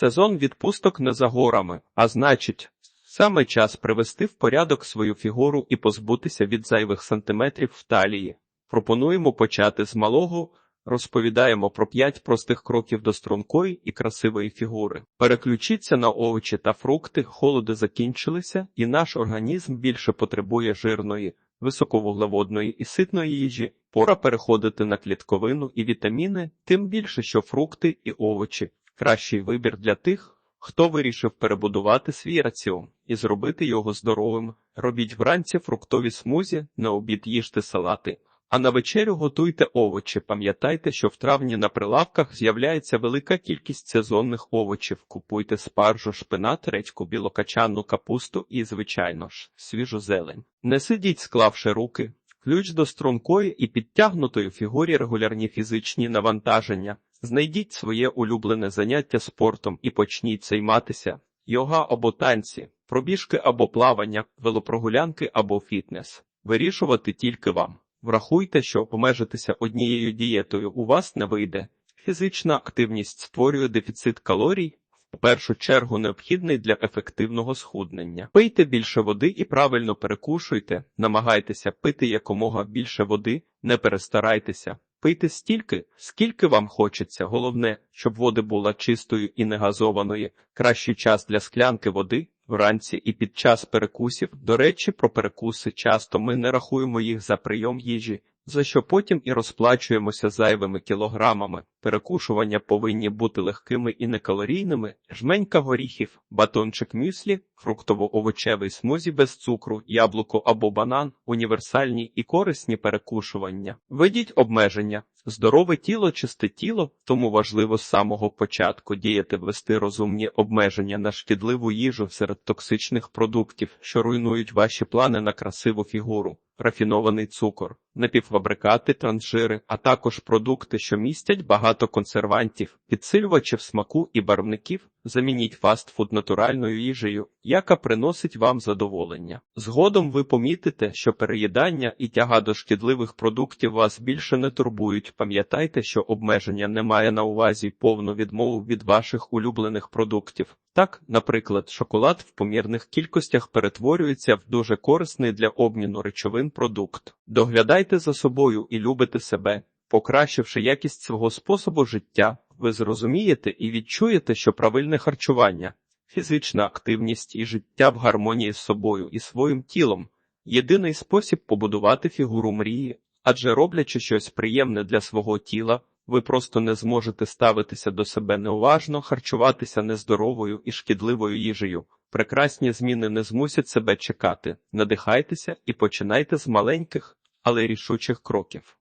Сезон відпусток не за горами, а значить, саме час привести в порядок свою фігуру і позбутися від зайвих сантиметрів в талії. Пропонуємо почати з малого. Розповідаємо про п'ять простих кроків до стрункої і красивої фігури. Переключіться на овочі та фрукти, холоди закінчилися, і наш організм більше потребує жирної, високовуглеводної і ситної їжі. Пора переходити на клітковину і вітаміни, тим більше, що фрукти і овочі кращий вибір для тих, хто вирішив перебудувати свій раціон і зробити його здоровим. Робіть вранці фруктові смузі, на обід їжте салати. А на вечерю готуйте овочі. Пам'ятайте, що в травні на прилавках з'являється велика кількість сезонних овочів. Купуйте спаржу, шпинат, редьку, білокачанну капусту і, звичайно ж, свіжу зелень. Не сидіть, склавши руки. Ключ до стрункої і підтягнутої фігурі регулярні фізичні навантаження. Знайдіть своє улюблене заняття спортом і почніть займатися йога або танці, пробіжки або плавання, велопрогулянки або фітнес. Вирішувати тільки вам. Врахуйте, що обмежитися однією дієтою у вас не вийде. Фізична активність створює дефіцит калорій, в першу чергу необхідний для ефективного схуднення. Пийте більше води і правильно перекушуйте, намагайтеся пити якомога більше води, не перестарайтеся. Пийте стільки, скільки вам хочеться. Головне, щоб вода була чистою і не газованою. Кращий час для склянки води вранці і під час перекусів. До речі, про перекуси часто ми не рахуємо їх за прийом їжі, за що потім і розплачуємося зайвими кілограмами. Перекушування повинні бути легкими і некалорійними, жменька горіхів, батончик мюслі, фруктово-овочевий смузі без цукру, яблуко або банан, універсальні і корисні перекушування. Ведіть обмеження. Здорове тіло, чисте тіло, тому важливо з самого початку діяти ввести розумні обмеження на шкідливу їжу серед токсичних продуктів, що руйнують ваші плани на красиву фігуру, рафінований цукор, напівфабрикати, транжири, а також продукти, що містять багато консервантів, підсилювачів смаку і барвників. Замініть фастфуд натуральною їжею, яка приносить вам задоволення. Згодом ви помітите, що переїдання і тяга до шкідливих продуктів вас більше не турбують. Пам'ятайте, що обмеження не має на увазі повну відмову від ваших улюблених продуктів. Так, наприклад, шоколад в помірних кількостях перетворюється в дуже корисний для обміну речовин продукт. Доглядайте за собою і любите себе, покращивши якість свого способу життя. Ви зрозумієте і відчуєте, що правильне харчування, фізична активність і життя в гармонії з собою і своїм тілом єдиний спосіб побудувати фігуру мрії, адже роблячи щось приємне для свого тіла, ви просто не зможете ставитися до себе неуважно, харчуватися нездоровою і шкідливою їжею. Прекрасні зміни не змусять себе чекати. Надихайтеся і починайте з маленьких, але рішучих кроків.